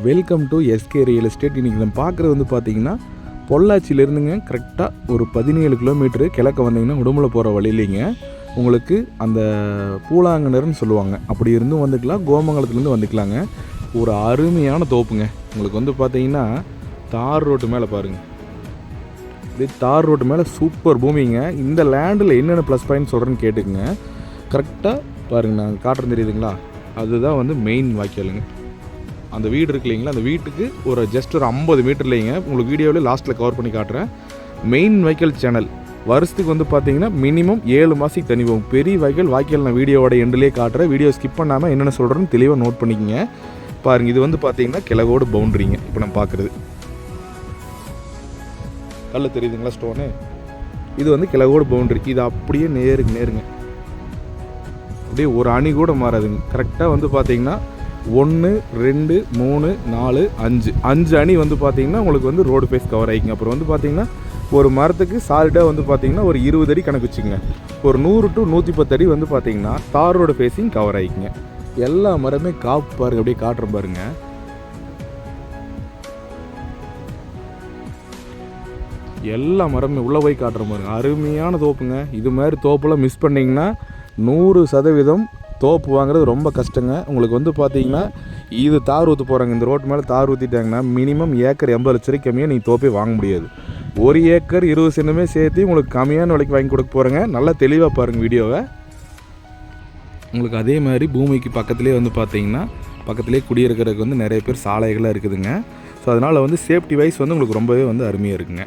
Welcome to SK real estate இன்றைக்கி நம்ம பார்க்குறது வந்து பார்த்தீங்கன்னா பொள்ளாச்சியிலேருந்துங்க கரெக்டாக ஒரு பதினேழு கிலோமீட்டரு கிழக்க வந்தீங்கன்னா உடுமலை போகிற வழியிலேங்க. உங்களுக்கு அந்த பூலாங்கனர்னு சொல்லுவாங்க. அப்படி இருந்தும் வந்துக்கலாம் கோமங்கலத்துலேருந்து வந்துக்கலாங்க. ஒரு அருமையான தோப்புங்க. உங்களுக்கு வந்து பார்த்தீங்கன்னா தார் ரோட்டு மேலே பாருங்கள் இது தார் ரோட்டு மேலே சூப்பர் பூமிங்க. இந்த லேண்டில் என்னென்ன ப்ளஸ் பாயிண்ட் சொல்கிறேன்னு கேட்டுக்குங்க. கரெக்டாக பாருங்கள் நான் காட்டுறேன் தெரியுதுங்களா? அதுதான் வந்து மெயின் வாய்க்காலுங்க. அந்த வீடு இருக்கு இல்லைங்களா அந்த வீட்டுக்கு ஒரு ஜஸ்ட் ஒரு ஐம்பது மீட்டர்லேங்க உங்களுக்கு வீடியோவில் லாஸ்ட்டில் கவர் பண்ணி காட்டுறேன். மெயின் வைக்கல் சேனல் வருஷத்துக்கு வந்து பார்த்தீங்கன்னா மினிமம் ஏழு மாதத்துக்கு தண்ணி போகும் பெரிய வைக்கல் வாய்க்கால் நான் வீடியோவோட எண்ட்லேயே காட்டுறேன். வீடியோ ஸ்கிப் பண்ணாமல் என்னென்ன சொல்கிறேன்னு தெளிவாக நோட் பண்ணிக்கங்க. பாருங்கள் இது வந்து பார்த்தீங்கன்னா கிழகோடு பவுண்ட்ரிங்க இப்போ நான் பார்க்குறது கல் தெரியுதுங்களா ஸ்டோனு இது வந்து கிழகோடு பவுண்ட்ரி இது அப்படியே நேருங்க நேருங்க. அப்படியே ஒரு அணி கூட மாறாதுங்க. கரெக்டாக வந்து பார்த்தீங்கன்னா ஒன்று ரெண்டு மூணு நாலு அஞ்சு. அஞ்சு அணி வந்து பார்த்தீங்கன்னா உங்களுக்கு வந்து ரோடு ஃபேஸ் கவர் ஆகிக்குங்க அப்புறம் வந்து பார்த்தீங்கன்னா ஒரு மரத்துக்கு சாலிடாக வந்து பார்த்தீங்கன்னா ஒரு இருபது அடி கணக்கு வச்சுங்க ஒரு நூறு டு நூற்றி பத்து அடி வந்து பார்த்தீங்கன்னா தார் ரோடு ஃபேஸிங் கவர் ஆகிக்குங்க எல்லா மரமே காப்பு பாருங்க அப்படியே காட்டுற பாருங்க. எல்லா மரமே உள்ளே போய் காட்டுற பாருங்க. அருமையான தோப்புங்க. இது மாதிரி தோப்பெல்லாம் மிஸ் பண்ணிங்கன்னா நூறு சதவீதம் தோப்பு வாங்குறது ரொம்ப கஷ்டங்க. உங்களுக்கு வந்து பார்த்தீங்கன்னா இது தார் ஊற்ற போகிறாங்க இந்த ரோட்டு மேலே தார் ஊற்றிட்டாங்கன்னா மினிமம் ஏக்கர் எண்பது லட்ச ரூபாய்க்கு கம்மியாக நீங்கள் தோப்பே வாங்க முடியாது. ஒரு ஏக்கர் இருபது சென்டுமே சேர்த்து உங்களுக்கு கம்மியான விலைக்கு வாங்கி கொடுக்க போகிறேங்க நல்லா தெளிவாக பாருங்கள் வீடியோவை. உங்களுக்கு அதே மாதிரி பூமிக்கு பக்கத்துலேயே வந்து பார்த்தீங்கன்னா பக்கத்துலேயே குடியிருக்கிறதுக்கு வந்து நிறைய பேர் சாலைகளாக இருக்குதுங்க. ஸோ அதனால் வந்து சேஃப்டி வைஸ் வந்து உங்களுக்கு ரொம்பவே வந்து அருமையாக இருக்குங்க.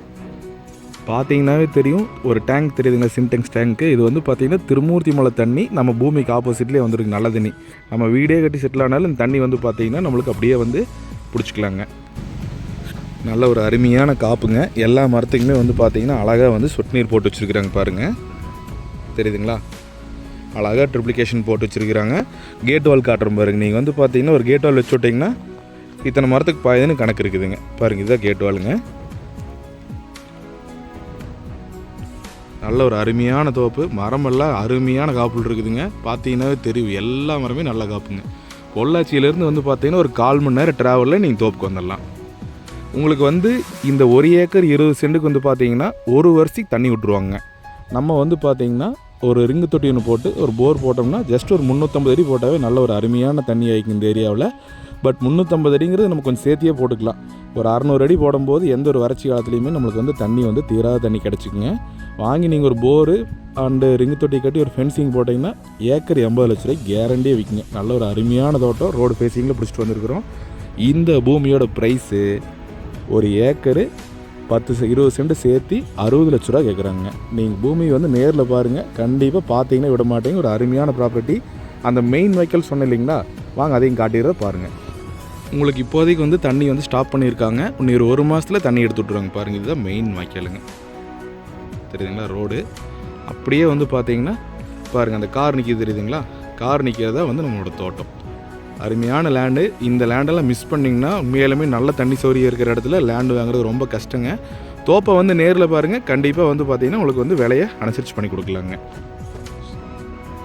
பார்த்தீங்கன்னாவே தெரியும் ஒரு டேங்க் தெரியுதுங்க சின்டெக்ஸ் டேங்க்கு இது வந்து பார்த்தீங்கன்னா திருமூர்த்தி மலை தண்ணி நம்ம பூமிக்கு ஆப்போசிட்லேயே வந்துருக்கு நல்ல தண்ணி. நம்ம வீடே கட்டி செட்டில் ஆனாலும் இந்த தண்ணி வந்து பார்த்திங்கன்னா நம்மளுக்கு அப்படியே வந்து பிடிச்சிக்கலாங்க. நல்ல ஒரு அருமையான காப்புங்க. எல்லா மரத்துக்குமே வந்து பார்த்திங்கன்னா அழகாக வந்து சொட்டு நீர் போட்டு வச்சுருக்குறாங்க பாருங்கள் தெரியுதுங்களா? அழகாக ட்ரிப்ளிகேஷன் போட்டு வச்சுருக்குறாங்க. கேட் வால் காட்டுறோம் பாருங்க. நீங்கள் வந்து பார்த்தீங்கன்னா ஒரு கேட் வால் வச்சு விட்டிங்கன்னா இத்தனை மரத்துக்கு பாயுதுன்னு கணக்கு இருக்குதுங்க. பாருங்க இதுதான் கேட் வாலுங்க நல்ல ஒரு அருமையான தோப்பு. மரமெல்லாம் அருமையான காப்புள் இருக்குதுங்க. பார்த்தீங்கன்னாவே தெரியும். எல்லா மரமே நல்ல காப்புங்க. பொள்ளாச்சியிலேருந்து வந்து பார்த்தீங்கன்னா ஒரு கால் மணி நேரம் ட்ராவலில் நீங்கள் தோப்புக்கு வந்துடலாம். உங்களுக்கு வந்து இந்த ஒரு ஏக்கர் இருபது சென்ட்டுக்கு வந்து பார்த்தீங்கன்னா ஒரு வருஷத்துக்கு தண்ணி விட்ருவாங்க நம்ம வந்து பார்த்தீங்கன்னா ஒரு ரிங்கு தொட்டி ஒன்று போட்டு ஒரு போர் போட்டோம்னா ஜஸ்ட் ஒரு முந்நூற்றம்பது அடி போட்டாவே நல்ல ஒரு அருமையான தண்ணி ஆகிக்கும் இந்த ஏரியாவில். பட் முந்நூற்றம்பது அடிங்கிறது நம்ம கொஞ்சம் சேர்த்தியே போட்டுக்கலாம். ஒரு அறநூறு அடி போடும்போது எந்த ஒரு வறட்சி காலத்துலேயுமே நம்மளுக்கு வந்து தண்ணி வந்து தீராத தண்ணி கிடச்சிக்குங்க. வாங்கி நீங்கள் ஒரு போரு அண்டு ரிங்கு தொட்டி கட்டி ஒரு ஃபென்சிங் போட்டிங்கன்னா ஏக்கர் எண்பது லட்ச ரூபாய் கேரண்டியே விற்குங்க நல்ல ஒரு அருமையான தோட்டம் ரோடு ஃபேஸிங்கில் பிடிச்சிட்டு வந்திருக்கிறோம். இந்த பூமியோட ப்ரைஸு ஒரு ஏக்கரு பத்து செ- இருபது சென்ட் சேர்த்து அறுபது லட்ச ரூபா கேட்குறாங்க நீங்கள் பூமி வந்து நேரில் பாருங்கள் கண்டிப்பாக பார்த்தீங்கன்னா விட மாட்டேங்க ஒரு அருமையான ப்ராப்பர்ட்டி அந்த மெயின் வெஹிக்கல் சொன்னேன் இல்லைங்களா? வாங்க அதையும் காட்டிடுறத பாருங்கள் உங்களுக்கு இப்போதைக்கு வந்து தண்ணி வந்து ஸ்டாப் பண்ணியிருக்காங்க. இன்னொரு ஒரு மாதத்தில் தண்ணி எடுத்து விட்ருவாங்க பாருங்கள் இதுதான் மெயின் வாய்க்காலுங்க. தெரியுதுங்களா? ரோடு அப்படியே வந்து பார்த்தீங்கன்னா பாருங்கள் அந்த கார் நிற்கிது தெரியுதுங்களா? கார் நிற்கிறதா வந்து நம்மளோட தோட்டம். அருமையான லேண்டு இந்த லேண்டெல்லாம் மிஸ் பண்ணிங்கன்னா உண்மையிலுமே நல்ல தண்ணி சௌரியம் இருக்கிற இடத்துல லேண்டு வாங்குறது ரொம்ப கஷ்டங்க. தோப்பை வந்து நேரில் பாருங்கள் கண்டிப்பாக வந்து பார்த்தீங்கன்னா உங்களுக்கு வந்து விலையை அனுசரித்து பண்ணி கொடுக்கலாங்க.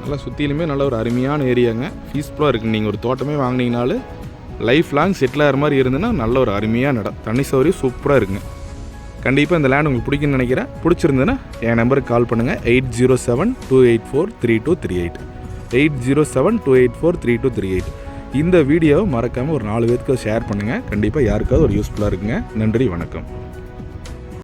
நல்லா சுற்றிலுமே நல்ல ஒரு அருமையான ஏரியாங்க பீஸ்ஃபுல்லாக இருக்குது நீங்கள் ஒரு தோட்டமே வாங்கினீங்கனாலும் லைஃப் லாங் செட்டில் ஆகிற மாதிரி இருந்துன்னா நல்ல ஒரு அருமையான இடம் தண்ணி சௌரியம் சூப்பராக இருக்குங்க. கண்டிப்பாக இந்த லேண்ட் உங்களுக்கு பிடிக்குன்னு நினைக்கிறேன். பிடிச்சிருந்ததுன்னா என் நம்பருக்கு கால் பண்ணுங்கள் eight zero seven two eight four three two three eight eight zero seven two eight four three two three eight இந்த வீடியோவை மறக்காமல் ஒரு நாலு பேருக்கு ஷேர் பண்ணுங்கள் கண்டிப்பாக யாருக்காவது ஒரு யூஸ்ஃபுல்லாக இருக்குங்க. நன்றி வணக்கம்.